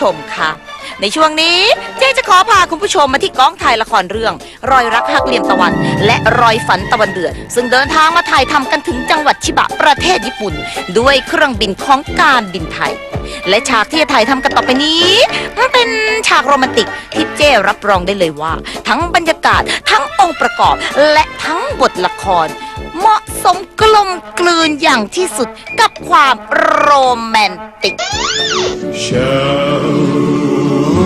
ชมค่ะ ในช่วงนี้เจ๊จะขอพาคุณผู้ชมมาที่กองถ่ายละครเรื่อง รอยรักหักเหลี่ยมตะวัน และรอยฝันตะวันเดือด ซึ่งเดินทางมาถ่ายทำกันถึงจังหวัดชิบะประเทศญี่ปุ่น ด้วยเครื่องบินของการบินไทย และฉากที่จะถ่ายทำกันต่อไปนี้มันเป็นฉากโรแมนติกที่เจ้รับรองได้เลยว่า ทั้งบรรยากาศทั้งองค์ประกอบ และทั้งบทละคร เหมาะสมกลมกลืนอย่างที่สุดกับความโรแมนติก Shall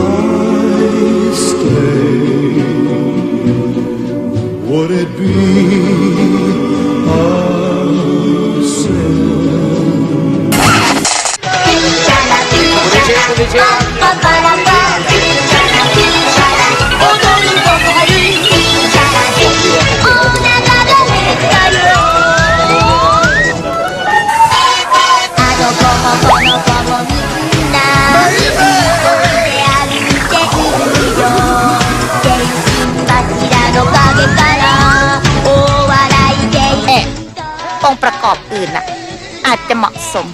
I stay? Would it be อบอื่นน่ะ อาจจะเหมาะสม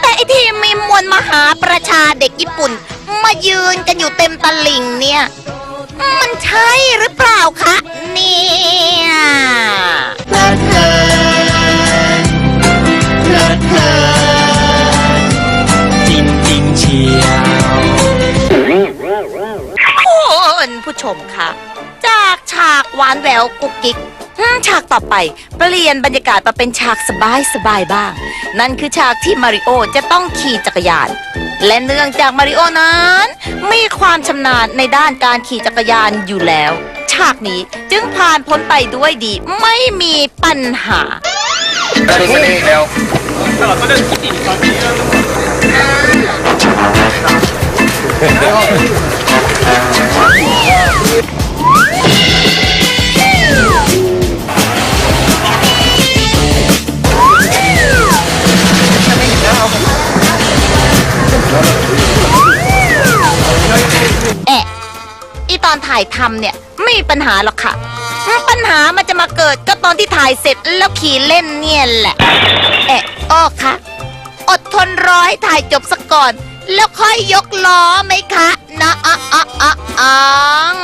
แต่ไอที่มีมวลมหาประชาเด็กญี่ปุ่น มายืนกันอยู่เต็มตลิ่งเนี่ย มันใช่หรือเปล่าคะเนี่ยจริงจริงๆเชียวคุณผู้ชมคะจากฉากหวานแหววกุกกิกอืม ฉากต่อไปเปลี่ยนบรรยากาศมาเป็นฉากสบายสบายๆบ้าง นั่นคือฉากที่มาริโอจะต้องขี่จักรยาน และเนื่องจากมาริโอนั้น มีความชำนาญในด้านการขี่จักรยานอยู่แล้ว ฉากนี้จึงผ่านพ้นไปด้วยดีไม่มีปัญหาแทำเนี่ย ไม่มีปัญหาหรอกค่ะ ปัญหามันจะมาเกิดก็ตอนที่ถ่ายเสร็จแล้วขี่เล่นเนี่ยแหละแอะอ้อคะอดทนรอให้ถ่ายจบสักก่อน แล้วค่อยยกล้อไหมคะนะอะอะอะอ่ง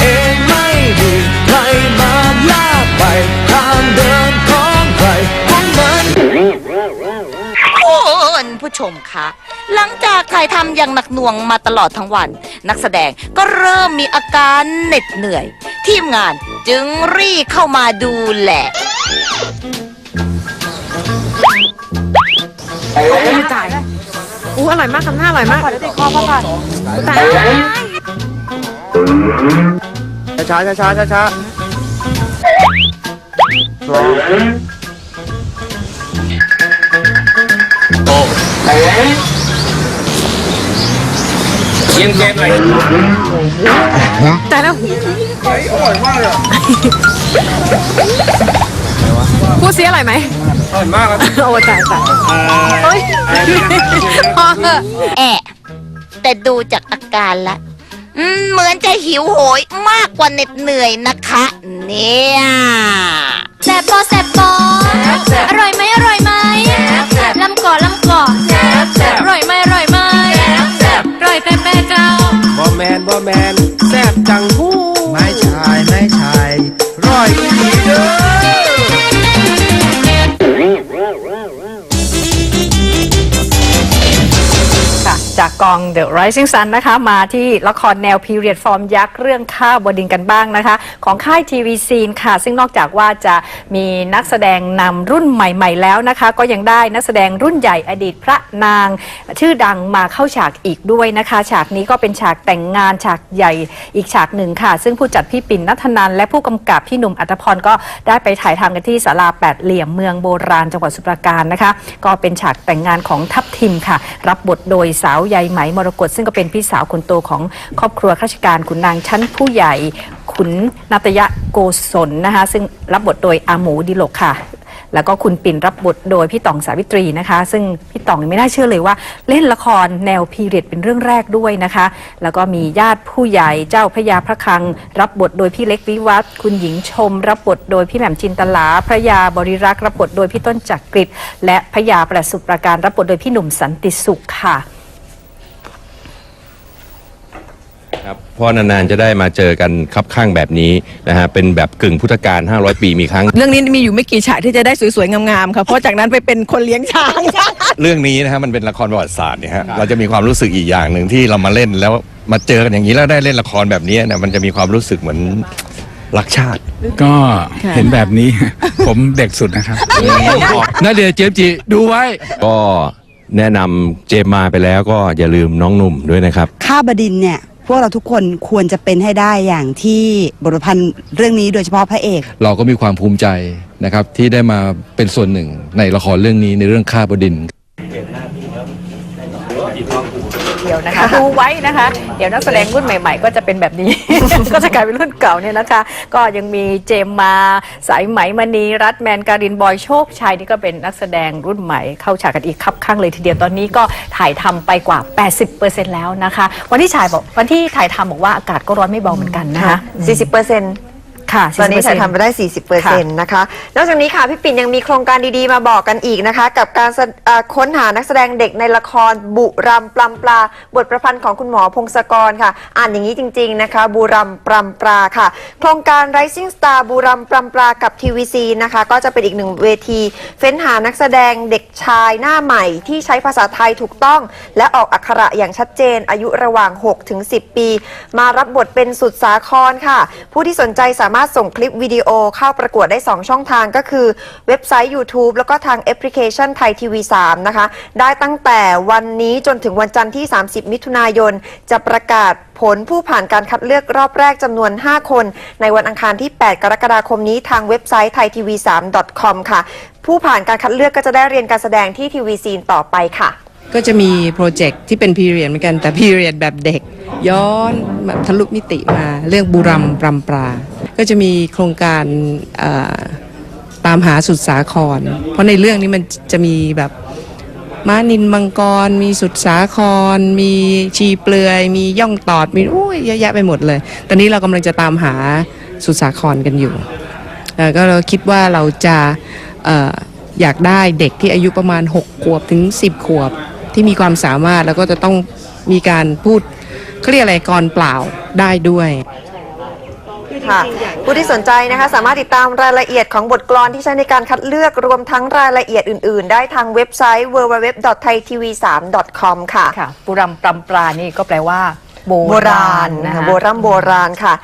เองไม่ดีใครมาลากไปทางเดินของใครของมัน คุณผู้ชมคะ หลังจากถ่ายทำอย่างหนักหน่วงมาตลอดทั้งวัน นักแสดงก็เริ่มมีอาการเหน็ดเหนื่อย ทีมงานจึงรีบเข้ามาดูแลไม่จ่ายอู้อร่อยมากทำหน้าอร่อยมากขอได้ติดคอพ่อก่อนแต่ช้าช้าช้าช้าช้า แต่แล้วหูอร่อยมากเลยพูดเสียอร่อยไหมอร่อยมากครับโอ้จ่ายจ่ายเฮ้ยพอเถอะแอะแต่ดูจากอาการละอืมเหมือนจะหิวโหยมากกว่าเหน็ดเหนื่อยนะคะ เนี่ย แมนแซ่บจังหู้ไม่ชายไม่ชายร้อยอีเด้อ กอง The Rising Sun นะคะ มาที่ละครแนวพีเรียดฟอร์มยักษ์เรื่องข้าวบดินกันบ้างนะคะ ของค่ายทีวีซีนค่ะ ซึ่งนอกจากว่าจะมีนักแสดงนำรุ่นใหม่ ๆ แล้วนะคะ ก็ยังได้นักแสดงรุ่นใหญ่อดีตพระนาง ชื่อดังมาเข้าฉากอีกด้วยนะคะ ฉากนี้ก็เป็นฉากแต่งงานฉากใหญ่อีกฉากหนึ่งค่ะ ซึ่งผู้จัดพี่ปิ่นนัทนันและผู้กำกับพี่หนุ่มอัตพรก็ได้ไปถ่ายทำกันที่ศาลาแปดเหลี่ยมเมืองโบราณจังหวัดสุพรปราการนะคะ ก็เป็นฉากแต่งงานของทัพทิมค่ะ รับบทโดยสาวใยไหมมรกตซึ่งก็เป็นพี่สาวคนโตของครอบครัวข้าราชการขุนนางชั้นผู้ใหญ่ขุนนาตยะโกศลนะคะซึ่งรับบทโดยอาหมูดิโลกค่ะ แล้วก็คุณปิ่นรับบทโดยพี่ต่องสาวิตรีนะคะ ซึ่งพี่ต่องไม่น่าเชื่อเลยว่า เล่นละครแนวพีเรียดเป็นเรื่องแรกด้วยนะคะ แล้วก็มีญาติผู้ใหญ่เจ้าพระยาพระคลัง รับบทโดยพี่เล็กวิวัฒน์คุณหญิงชม รับบทโดยพี่แหม่มจินตลาพระยาบริรักษ์รับบทโดยพี่ต้นจักริดและพระยาประสุประการรับบทโดยพี่หนุ่มสันติสุขค่ะ ครับ เพราะนานๆจะได้มาเจอกันคับข้างแบบนี้นะฮะเป็นแบบกึ่งพุทธกาล500 ปีมีครั้ง เรื่องนี้มีอยู่ไม่กี่ฉากที่จะได้สวยๆงามๆค่ะเพราะจากนั้นไปเป็นคนเลี้ยงช้าง เรื่องนี้นะฮะมันเป็นละครประวัติศาสตร์เนี่ยฮะเราจะมีความรู้สึกอีกอย่างหนึ่งที่เรามาเล่นแล้วมาเจอกันอย่างนี้แล้วได้เล่นละครแบบนี้เนี่ยมันจะมีความรู้สึกเหมือนรักชาติ ก็เห็นแบบนี้ ผมเด็กสุดนะครับนาเดียเจมส์จิดูไว้ ก็แนะนำเจมมาไปแล้วก็อย่าลืมน้องหนุ่มด้วยนะครับ ข้าบดินทร์เนี่ย พวกเราทุกคนควรจะเป็นให้ได้อย่างที่บทประพันธ์เรื่องนี้โดยเฉพาะพระเอก เราก็มีความภูมิใจนะครับที่ได้มาเป็นส่วนหนึ่งในละครเรื่องนี้ในเรื่องข้าบดินทร์เดียวนะคะดูไว้นะคะ เดี๋ยวนักแสดงรุ่นใหม่ ๆ ก็จะเป็นแบบนี้ ก็จะกลายเป็นรุ่นเก่าเนี่ยนะคะ ก็ยังมีเจมมาสายไหมมณีรัตแมนการินบอยโชคชัยนี่ก็เป็นนักแสดงรุ่นใหม่เข้าฉากกันอีกคับข้างเลยทีเดียวตอนนี้ก็ถ่ายทำไปกว่า 80%แล้วนะคะ วันที่ฉายบอกวันที่ถ่ายทำบอกว่าอากาศก็ร้อนไม่เบาเหมือนกันนะคะ40เปอร์เซ็นต์ ค่ะตอนนี้40%ถ่ายทำไปได้ 40เปอร์เซ็นต์นะคะ นอกจากนี้ค่ะพี่ปิ่นยังมีโครงการดีๆมาบอกกันอีกนะคะ กับการแสเอ่อค้นหานักแสดงเด็กในละครบุรำปลำปลา บทประพันธ์ของคุณหมอพงศกรค่ะ อ่านอย่างนี้จริง ๆ นะคะ บุรำปลำปลาค่ะ โครงการ Rising Star บุรำปลำปลากับ TVC นะคะ ก็จะเป็นอีกหนึ่งเวทีเฟ้นหานักแสดงเด็กชายหน้าใหม่ที่ใช้ภาษาไทยถูกต้อง และออกอักขระอย่างชัดเจน อายุระหว่าง6ถึง10 ปี มารับบทเป็นสุดสาครค่ะ ผู้ที่สนใจสามารถส่งคลิปวิดีโอเข้าประกวดได้ 2 ช่องทางก็คือ เว็บไซต์ YouTube แล้วก็ทางแอปพลิเคชันไทยทีวี3นะคะ ได้ตั้งแต่วันนี้จนถึงวันจันทร์ที่ 30 มิถุนายน จะประกาศผลผู้ผ่านการคัดเลือกรอบแรกจำนวน 5 คน ในวันอังคารที่ 8 กรกฎาคมนี้ทางเว็บไซต์ไทยทีวี3 com ค่ะ ผู้ผ่านการคัดเลือกก็จะได้เรียนการแสดงที่ทีวีซีนต่อไปค่ะก็จะมีโปรเจกต์ที่เป็นพีเรียดเหมือนกันแต่พีเรียดแบบเด็ก ย้อนแบบทะลุมิติมาเรื่องบุรัมปรำปรา ก็จะมีโครงการตามหาสุดสาคร เพราะในเรื่องนี้มันจะมีแบบม้านินมังกร มีสุดสาคร มีชีเปลือย มีย่องตอด มีโอ้ยเยอะแยะไปหมดเลย ตอนนี้เรากำลังจะตามหาสุดสาครกันอยู่ก็เราคิดว่าเราจะอยากได้เด็กที่อายุประมาณ 6 ขวบถึง 10 ขวบที่มีความสามารถแล้วก็จะต้องมีการพูดเขาเรียกอะไรกรเปล่าได้ด้วย ค่ะ ผู้ที่สนใจนะคะสามารถติดตามรายละเอียดของบทกลอนที่ใช้ในการคัดเลือกรวมทั้งรายละเอียดอื่น ๆ ได้ทางเว็บไซต์ www.thaitv3.com ค่ะ ค่ะบุรัมปรำปรานี่ก็แปลว่า โบโบราณนะนะคะคะโบราณโบราณค่ะ